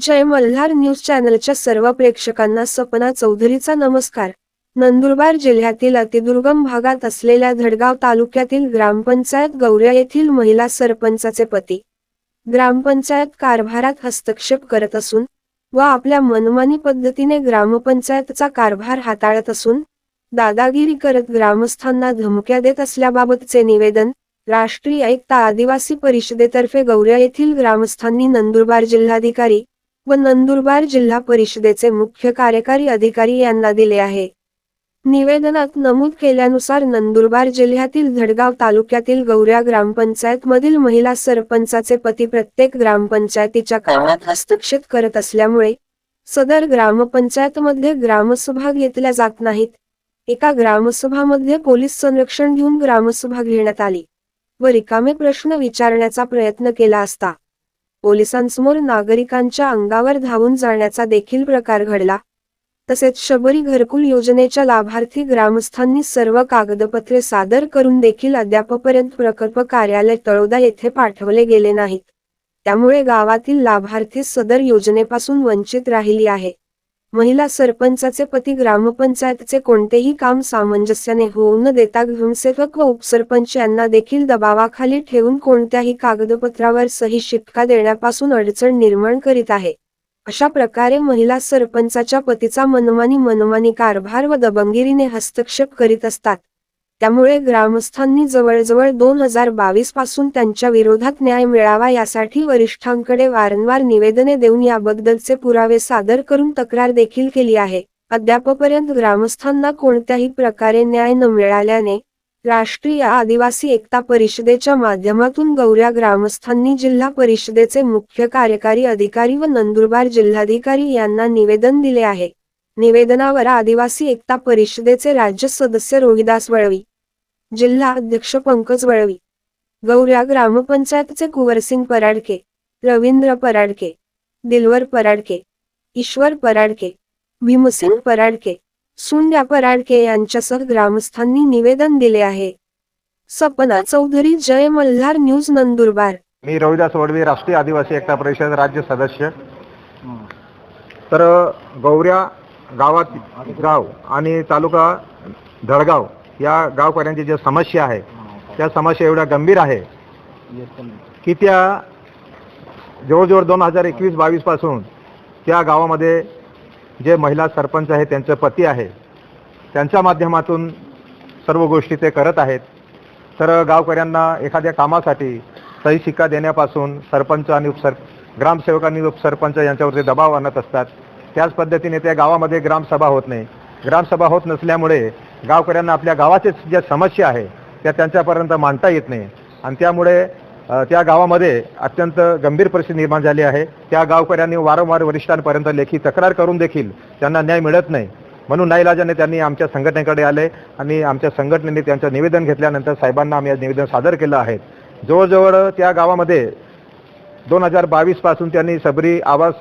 जय Malhar news चॅनलच्या सर्व प्रेक्षकांना सपना चौधरीचा नमस्कार. नंदुरबार जिल्ह्यातील अतिदुर्गम भागात असलेल्या धडगाव तालुक्यातील ग्रामपंचायत गौऱ्या येथील महिला सरपंचाचे पती. ग्रामपंचायत कारभारात हस्तक्षेप करत असून व आपल्या मनमानी पद्धतीने ग्रामपंचायतचा कारभार हाताळत असून दादागिरी करत ग्रामस्थांना धमक्या देत असल्याबाबतचे निवेदन राष्ट्रीय एकता आदिवासी परिषदेतर्फे गौऱ्या येथील ग्रामस्थांनी नंदुरबार जिल्हाधिकारी व नंदुरबार जिल्हा परिषदेचे मुख्य कार्यकारी अधिकारी यांना दिले आहे. निवेदनात नमूद केल्यानुसार नंदुरबार जिल्ह्यातील धडगाव तालुक्यातील गौऱ्या ग्रामपंचायत मधील महिला सरपंचाचे पती प्रत्येक ग्रामपंचायतीच्या कामात हस्तक्षेप करत असल्यामुळे सदर ग्रामपंचायतमध्ये ग्रामसभा घेतल्या जात नाहीत. एका ग्रामसभामध्ये पोलीस संरक्षण घेऊन ग्रामसभा घेण्यात आली व रिकामे प्रश्न विचारण्याचा प्रयत्न केला असता पोलिसांसमोर नागरिकांच्या अंगावर धावून जाण्याचा देखील प्रकार घडला. तसेच शबरी घरकुल योजनेच्या लाभार्थी ग्रामस्थांनी सर्व कागदपत्रे सादर करून देखील अद्यापपर्यंत प्रकल्प कार्यालय तळोदा येथे पाठवले गेले नाहीत. त्यामुळे गावातील लाभार्थी सदर योजनेपासून वंचित राहिली आहे. महिला सरपंचाचे पती ग्रामपंचायतचे कोणतेही काम सामंजस्याने होऊ न देता ग्रामसेवक व उपसरपंच यांना देखील दबावाखाली ठेवून कोणत्याही कागदपत्रावर सही शिक्का देण्यापासून अडचण निर्माण करीत आहे. अशा प्रकारे महिला सरपंचाच्या पतीचा मनमानी मनमानी कारभार व दबंगिरीने हस्तक्षेप करीत असतात. त्यामुळे ग्रामस्थांनी जवळजवळ दोन हजार बावीसपासून त्यांच्या विरोधात न्याय मिळावा यासाठी वरिष्ठांकडे वारंवार निवेदने देऊन याबद्दलचे पुरावे सादर करून तक्रार देखील केली आहे. अद्यापपर्यंत ग्रामस्थांना कोणत्याही प्रकारे न्याय न मिळाल्याने राष्ट्रीय आदिवासी एकता परिषदेच्या माध्यमातून गौऱ्या ग्रामस्थांनी जिल्हा परिषदेचे मुख्य कार्यकारी अधिकारी व नंदुरबार जिल्हाधिकारी यांना निवेदन दिले आहे. निवेदनावर आदिवासी एकता परिषदेचे राज्य सदस्य रोहिदास वळवी जिल्हा अध्यक्ष पंकज वळवी गौऱ्या ग्रामपंचायतचे कुवरसिंग पराडके रवींद्र पराडके दिलवर पराडके ईश्वर पराडके भीमसिंग पराडके सुंड्या पराडके यांच्यासह ग्रामस्थांनी निवेदन दिले आहे. सपना चौधरी जय मल्हार न्यूज नंदुरबार. मी रविदास वडवी राष्ट्रीय आदिवासी एकता परिषद राज्य सदस्य. तर गौऱ्या गावात गाव आणि तालुका धडगाव या गावकऱ्यांची ज्या समस्या आहे त्या समस्या एवढ्या गंभीर आहे की त्या जवळजवळ दोन हजार एकवीस बावीसपासून त्या गावामध्ये जे महिला सरपंच आहे त्यांचे पती आहे त्यांच्या माध्यमातून सर्व गोष्टी ते करत आहेत. तर गावकऱ्यांना एखाद्या कामासाठी सही शिक्का देण्यापासून सरपंच आणि उपसर ग्रामसेवक आणि उपसरपंच यांच्यावरती दबाव आणत असतात. त्याच पद्धतीने त्या गावामध्ये ग्रामसभा होत नाही. ग्रामसभा होत नसल्यामुळे गावकऱ्यांना आपल्या गावाचे ज्या समस्या आहे त्या त्यांच्यापर्यंत मांडता येत नाही. आणि त्यामुळे त्या गावामध्ये अत्यंत गंभीर परिस्थिती निर्माण झाली आहे. त्या गावकऱ्यांनी वारंवार वरिष्ठांपर्यंत लेखी तक्रार करून देखील त्यांना न्याय मिळत नाही. म्हणून नाईलाजाने त्यांनी आमच्या संघटनेकडे आले आणि आमच्या संघटनेने त्यांचं निवेदन घेतल्यानंतर साहेबांना आम्ही आज निवेदन सादर केलं आहे. जवळजवळ त्या गावामध्ये दोन हजार बावीसपासून त्यांनी सबरी आवास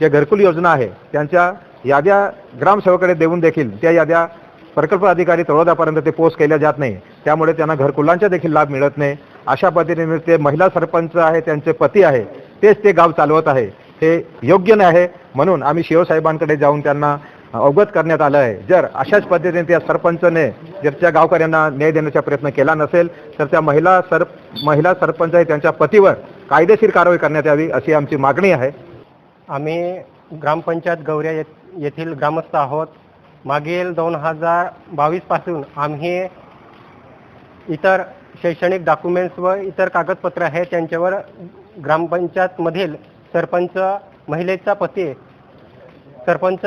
जे घरकुल योजना आहे त्यांच्या याद्या ग्रामसेवकडे देऊन देखील त्या याद्या प्रकल्प अधिकारी तळोदापर्यंत ते पोस्ट केल्या जात नाही. त्यामुळे त्यांना घरकुलांचा देखील लाभ मिळत नाही. अशा पद्धतीने ते महिला सरपंच आहे त्यांचे पती आहे तेच ते गाव चालवत आहे. हे योग्य नाही आहे म्हणून आम्ही शिवसाहेबांकडे जाऊन त्यांना अवगत करण्यात आलं आहे. जर अशाच पद्धतीने त्या सरपंचने जर त्या गावकऱ्यांना न्याय देण्याचा प्रयत्न केला नसेल तर त्या महिला सर महिला सरपंच आहे त्यांच्या पतीवर कायदेशीर कारवाई करण्यात यावी अशी आमची मागणी आहे. आम्ही ग्रामपंचायत गौऱ्या येथील ग्रामस्थ आहोत. मागील दोन हजार बावीसपासून आम्ही इतर शैक्षणिक डॉक्युमेंट्स व इतर कागदपत्र आहे त्यांच्यावर ग्रामपंचायतमधील सरपंच महिलेचा पती सरपंच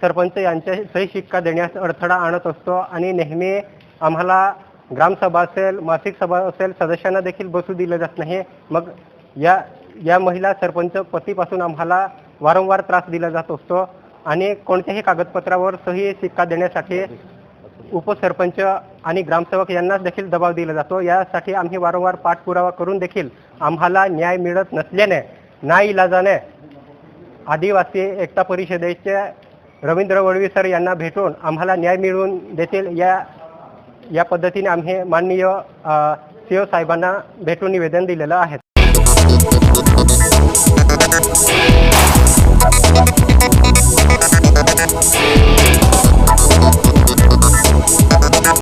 सरपंच यांच्या सही शिक्का देण्यास अडथळा आणत असतो आणि नेहमी आम्हाला ग्रामसभा असेल मासिक सभा असेल सदस्यांना देखील बसू दिलं जात नाही. मग या या महिला सरपंच पतीपासून आम्हाला वारंवार त्रास दिला जात असतो आणि कोणत्याही कागदपत्रावर सही सिक्का देण्यासाठी उपसरपंच आणि ग्रामसेवक यांनाच देखील दबाव दिला जातो. यासाठी आम्ही वारंवार पाठपुरावा करून देखील आम्हाला न्याय मिळत नसल्याने नाईलाजाने आदिवासी एकता परिषदेचे रवींद्र वळवी सर यांना भेटून आम्हाला न्याय मिळवून देतील. या या पद्धतीने आम्ही माननीय सी ओ साहेबांना भेटून निवेदन दिलेलं आहे. We'll